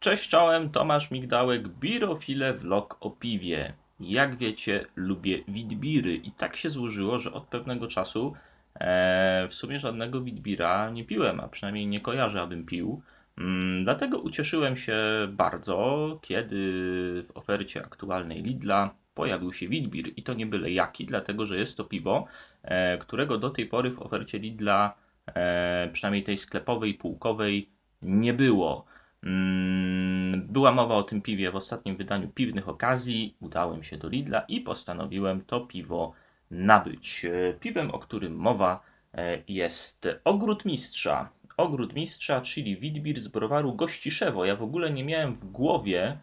Cześć czołem, Tomasz Migdałek, Birofile Vlog o piwie. Jak wiecie, lubię witbiry i tak się złożyło, że od pewnego czasu e, w sumie żadnego witbira nie piłem, a przynajmniej nie kojarzę, abym pił. Mm, dlatego ucieszyłem się bardzo, kiedy w ofercie aktualnej Lidla pojawił się witbir i to nie byle jaki, dlatego że jest to piwo, e, którego do tej pory w ofercie Lidla, e, przynajmniej tej sklepowej, półkowej, nie było. Mm, Była mowa o tym piwie w ostatnim wydaniu piwnych okazji. Udałem się do Lidla i postanowiłem to piwo nabyć. E, Piwem, o którym mowa, e, jest Ogród Mistrza. Ogród Mistrza, czyli Witbir z browaru Gościszewo. Ja w ogóle nie miałem w głowie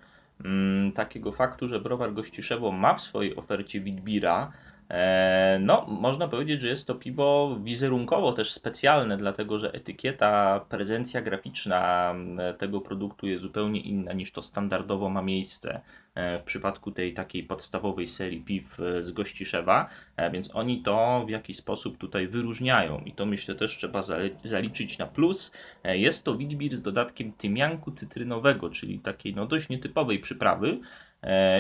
mm, takiego faktu, że browar Gościszewo ma w swojej ofercie Witbira. E, No, można powiedzieć, że jest to piwo wizerunkowo też specjalne, dlatego że etykieta, prezencja graficzna tego produktu jest zupełnie inna niż to standardowo ma miejsce e, w przypadku tej takiej podstawowej serii piw e, z Gościszewa, więc oni to w jakiś sposób tutaj wyróżniają i to myślę też trzeba zaliczyć na plus. Jest to witbir z dodatkiem tymianku cytrynowego, czyli takiej no dość nietypowej przyprawy,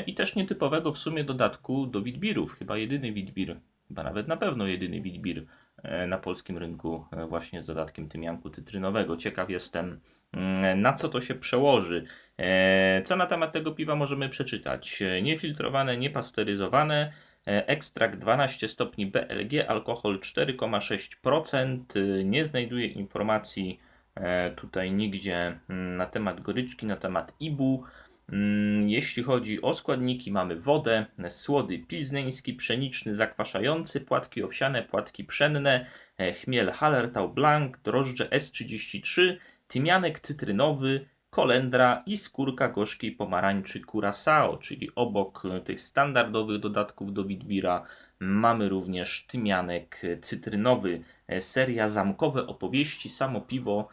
I też nietypowego w sumie dodatku do witbirów. Chyba jedyny witbir, chyba nawet na pewno jedyny witbir e, na polskim rynku e, właśnie z dodatkiem tymianku cytrynowego. Ciekaw jestem, mm, na co to się przełoży. E, Co na temat tego piwa możemy przeczytać? E, Niefiltrowane, niepasteryzowane, e, ekstrakt 12 stopni BLG, alkohol 4,6%. E, Nie znajduję informacji e, tutaj nigdzie mm, na temat goryczki, na temat IBU. Mm, Jeśli chodzi o składniki, mamy wodę, słody pilzneński, pszeniczny, zakwaszający, płatki owsiane, płatki pszenne, e, chmiel Hallertau Blanc, drożdże S33, tymianek cytrynowy, kolendra i skórka gorzkiej pomarańczy Curaçao, czyli obok e, tych standardowych dodatków do Witbira mamy również tymianek cytrynowy. E, Seria zamkowe opowieści, samo piwo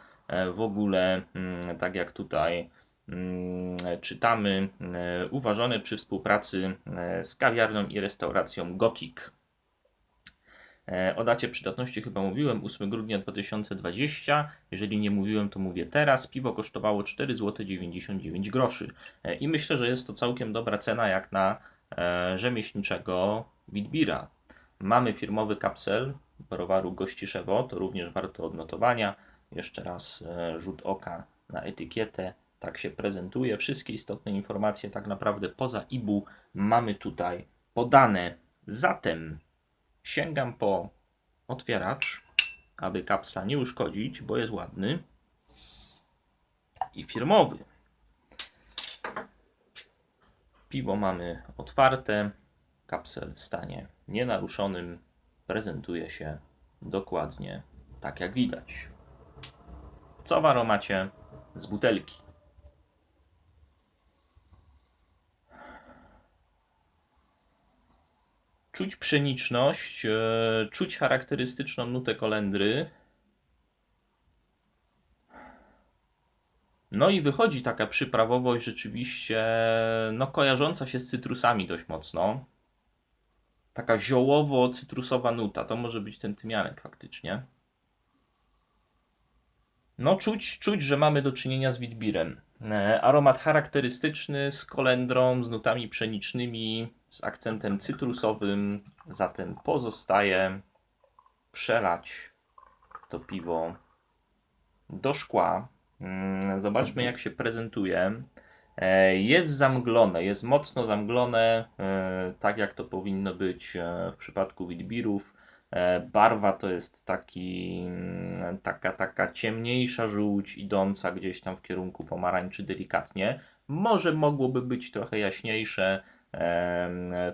w ogóle, mm, tak jak tutaj czytamy, e, uważane przy współpracy e, z kawiarnią i restauracją Gothic. E, O dacie przydatności chyba mówiłem, 8 grudnia 2020. Jeżeli nie mówiłem, to mówię teraz. Piwo kosztowało 4,99 zł. E, I myślę, że jest to całkiem dobra cena jak na e, rzemieślniczego Witbira. Mamy firmowy kapsel browaru Gościszewo, to również warto odnotowania. Jeszcze raz e, rzut oka na etykietę. Tak się prezentuje. Wszystkie istotne informacje, tak naprawdę poza IBU, mamy tutaj podane. Zatem sięgam po otwieracz, aby kapsla nie uszkodzić, bo jest ładny i firmowy. Piwo mamy otwarte, kapsel w stanie nienaruszonym, prezentuje się dokładnie tak jak widać. Co w aromacie z butelki? Czuć pszeniczność, e, czuć charakterystyczną nutę kolendry. No i wychodzi taka przyprawowość rzeczywiście, no kojarząca się z cytrusami dość mocno. Taka ziołowo-cytrusowa nuta, to może być ten tymianek faktycznie. No czuć, czuć, że mamy do czynienia z witbirem. E, Aromat charakterystyczny z kolendrą, z nutami pszenicznymi, z akcentem cytrusowym. Zatem pozostaje przelać to piwo do szkła. Mm, Zobaczmy, jak się prezentuje. E, Jest zamglone, jest mocno zamglone, e, tak jak to powinno być w przypadku witbirów. E, Barwa to jest taki, mm, taka, taka ciemniejsza żółć, idąca gdzieś tam w kierunku pomarańczy delikatnie. Może mogłoby być trochę jaśniejsze,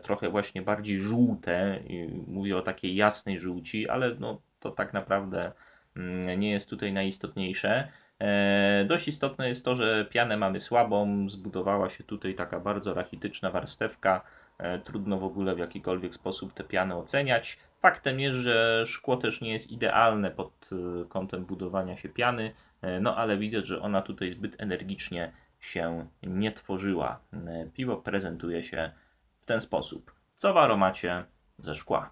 trochę właśnie bardziej żółte. Mówię o takiej jasnej żółci, ale no, to tak naprawdę mm, nie jest tutaj najistotniejsze. E, Dość istotne jest to, że pianę mamy słabą, zbudowała się tutaj taka bardzo rachityczna warstewka. E, Trudno w ogóle w jakikolwiek sposób tę pianę oceniać. Faktem jest, że szkło też nie jest idealne pod e, kątem budowania się piany, e, no ale widać, że ona tutaj zbyt energicznie się nie tworzyła. Piwo prezentuje się w ten sposób. Co w aromacie ze szkła?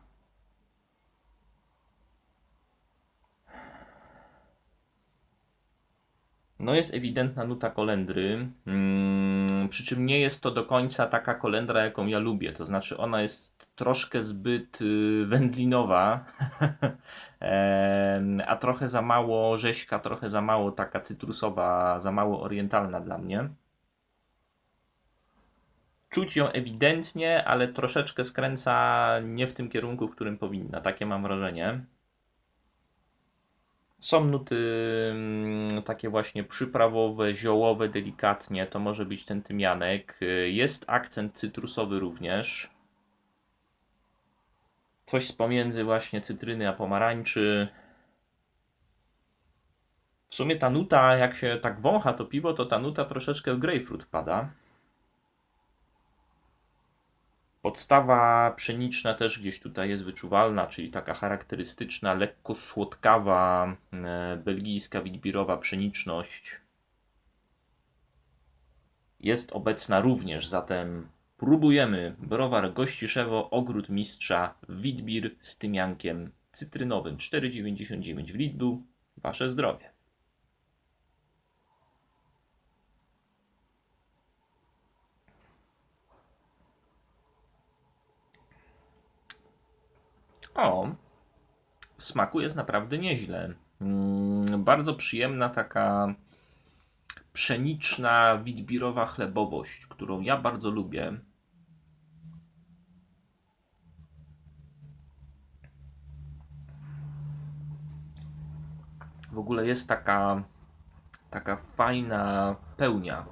No jest ewidentna nuta kolendry, przy czym nie jest to do końca taka kolendra, jaką ja lubię. To znaczy ona jest troszkę zbyt y, wędlinowa, a trochę za mało rzeźka, trochę za mało taka cytrusowa, za mało orientalna dla mnie. Czuć ją ewidentnie, ale troszeczkę skręca nie w tym kierunku, w którym powinna. Takie mam wrażenie. Są nuty mm, takie właśnie przyprawowe, ziołowe, delikatnie. To może być ten tymianek. Jest akcent cytrusowy również. Coś z pomiędzy właśnie cytryny a pomarańczy. W sumie ta nuta, jak się tak wącha to piwo, to ta nuta troszeczkę w grapefruit wpada. Podstawa pszeniczna też gdzieś tutaj jest wyczuwalna, czyli taka charakterystyczna, lekko słodkawa, e, belgijska witbirowa pszeniczność. Jest obecna również, zatem próbujemy browar Gościszewo, Ogród Mistrza, witbir z tymiankiem cytrynowym 4,99 w Lidlu. Wasze zdrowie. O, smaku jest naprawdę nieźle. Mm, bardzo przyjemna taka pszeniczna, witbirowa chlebowość, którą ja bardzo lubię. W ogóle jest taka, taka fajna pełnia.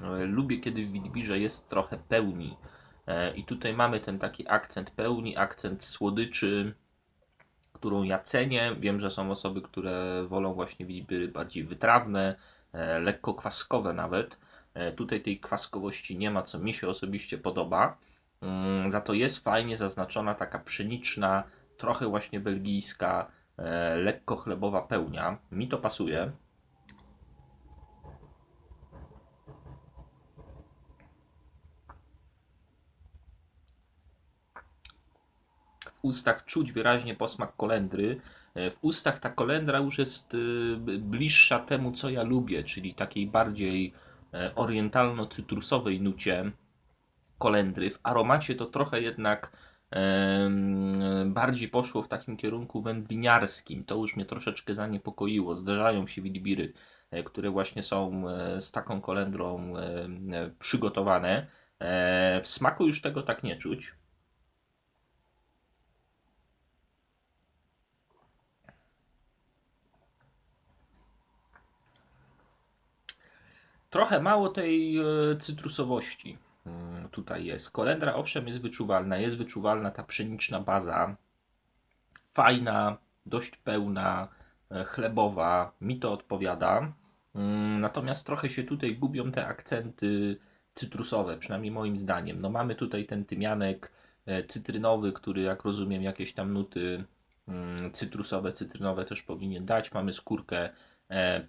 E, Lubię, kiedy w witbirze jest trochę pełni. E, I tutaj mamy ten taki akcent pełni, akcent słodyczy, którą ja cenię. Wiem, że są osoby, które wolą właśnie witbiry bardziej wytrawne, e, lekko kwaskowe nawet. E, Tutaj tej kwaskowości nie ma, co mi się osobiście podoba. Mm, Za to jest fajnie zaznaczona taka pszeniczna, trochę właśnie belgijska, lekko chlebowa pełnia. Mi to pasuje. w ustach czuć wyraźnie posmak kolendry. E, W ustach ta kolendra już jest b- bliższa temu, co ja lubię, czyli takiej bardziej e, orientalno-cytrusowej nucie kolendry. W aromacie to trochę jednak bardziej poszło w takim kierunku wędliniarskim. To już mnie troszeczkę zaniepokoiło. Zdarzają się witbiry, e, które właśnie są e, z taką kolendrą e, e, przygotowane. E, W smaku już tego tak nie czuć. Trochę mało tej e, cytrusowości mm, tutaj jest. Kolendra owszem jest wyczuwalna, jest wyczuwalna ta pszeniczna baza. Fajna, dość pełna, e, chlebowa, mi to odpowiada. Mm, Natomiast trochę się tutaj gubią te akcenty cytrusowe, przynajmniej moim zdaniem. No mamy tutaj ten tymianek e, cytrynowy, który jak rozumiem jakieś tam nuty mm, cytrusowe, cytrynowe też powinien dać. Mamy skórkę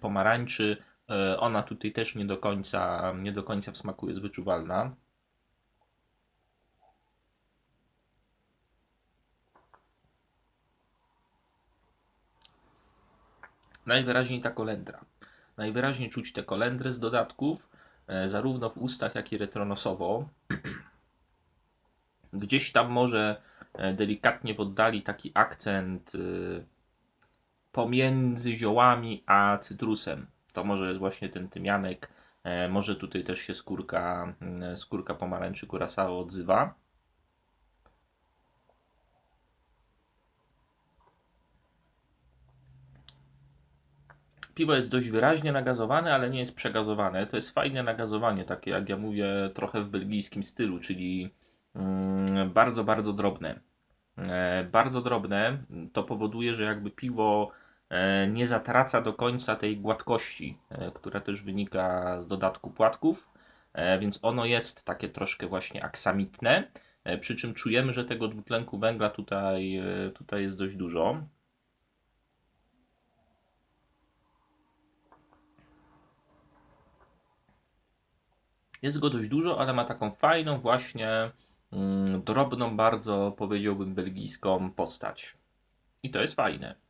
pomarańczy. E, Ona tutaj też nie do końca, nie do końca w smaku jest wyczuwalna. Najwyraźniej ta kolendra. Najwyraźniej czuć te kolendry z dodatków, e, zarówno w ustach, jak i retronosowo. Gdzieś tam może e, delikatnie w oddali taki akcent pomiędzy ziołami a cytrusem. To może jest właśnie ten tymianek, e, może tutaj też się skórka, mm, skórka pomarańczy curacao odzywa. Piwo jest dość wyraźnie nagazowane, ale nie jest przegazowane. To jest fajne nagazowanie, takie jak ja mówię, trochę w belgijskim stylu, czyli mm, bardzo, bardzo drobne. E, bardzo drobne to powoduje, że jakby piwo nie zatraca do końca tej gładkości, e, która też wynika z dodatku płatków, e, więc ono jest takie troszkę właśnie aksamitne, e, przy czym czujemy, że tego dwutlenku węgla tutaj, e, tutaj jest dość dużo. Jest go dość dużo, ale ma taką fajną właśnie mm, drobną bardzo powiedziałbym belgijską postać. I to jest fajne.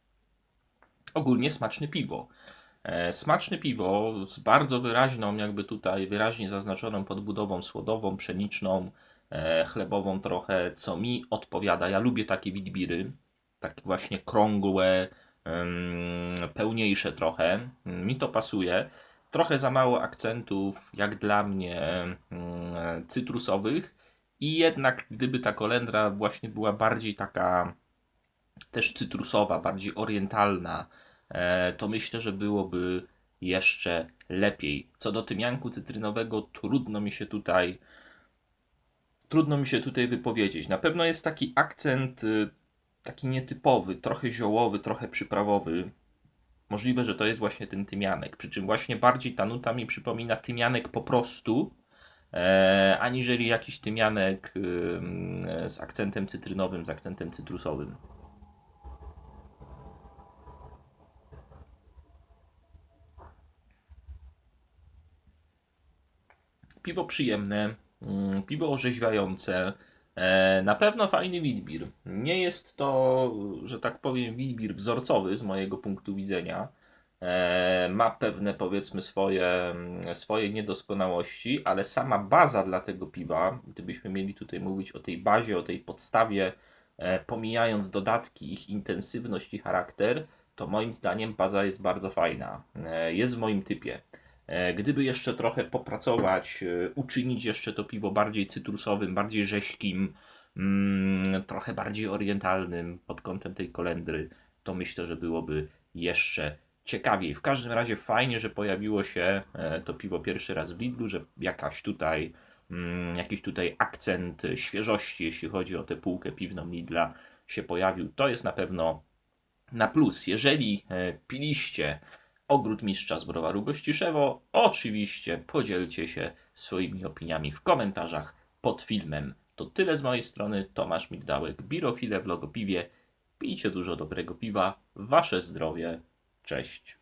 Ogólnie smaczne piwo. E, Smaczne piwo z bardzo wyraźną, jakby tutaj wyraźnie zaznaczoną podbudową słodową, pszeniczną, e, chlebową trochę, co mi odpowiada. Ja lubię takie witbiry, takie właśnie krągłe, pełniejsze trochę. Mi to pasuje. Trochę za mało akcentów, jak dla mnie, cytrusowych. I jednak, gdyby ta kolendra właśnie była bardziej taka też cytrusowa, bardziej orientalna, to myślę, że byłoby jeszcze lepiej. Co do tymianku cytrynowego, trudno mi się tutaj trudno mi się tutaj wypowiedzieć. Na pewno jest taki akcent y, taki nietypowy, trochę ziołowy, trochę przyprawowy. Możliwe, że to jest właśnie ten tymianek. Przy czym właśnie bardziej ta nuta mi przypomina tymianek po prostu, e, aniżeli jakiś tymianek mm, z akcentem cytrynowym, z akcentem cytrusowym. Piwo przyjemne, mm, piwo orzeźwiające, e, na pewno fajny witbir. Nie jest to, że tak powiem, witbir wzorcowy z mojego punktu widzenia. E, Ma pewne, powiedzmy, swoje, mm, swoje niedoskonałości, ale sama baza dla tego piwa, gdybyśmy mieli tutaj mówić o tej bazie, o tej podstawie, e, pomijając dodatki, ich intensywność i charakter, to moim zdaniem baza jest bardzo fajna. Jest w moim typie. E, Gdyby jeszcze trochę popracować, e, uczynić jeszcze to piwo bardziej cytrusowym, bardziej rześkim, mm, trochę bardziej orientalnym pod kątem tej kolendry, to myślę, że byłoby jeszcze ciekawiej. W każdym razie fajnie, że pojawiło się e, to piwo pierwszy raz w Lidlu, że jakaś tutaj, mm, jakiś tutaj akcent świeżości, jeśli chodzi o tę półkę piwną Lidla się pojawił. To jest na pewno na plus. Jeżeli piliście Ogród Mistrza z Browaru Gościszewo, oczywiście podzielcie się swoimi opiniami w komentarzach pod filmem. To tyle z mojej strony. Tomasz Migdałek, Birofile w Logopiwie. Pijcie dużo dobrego piwa. Wasze zdrowie. Cześć.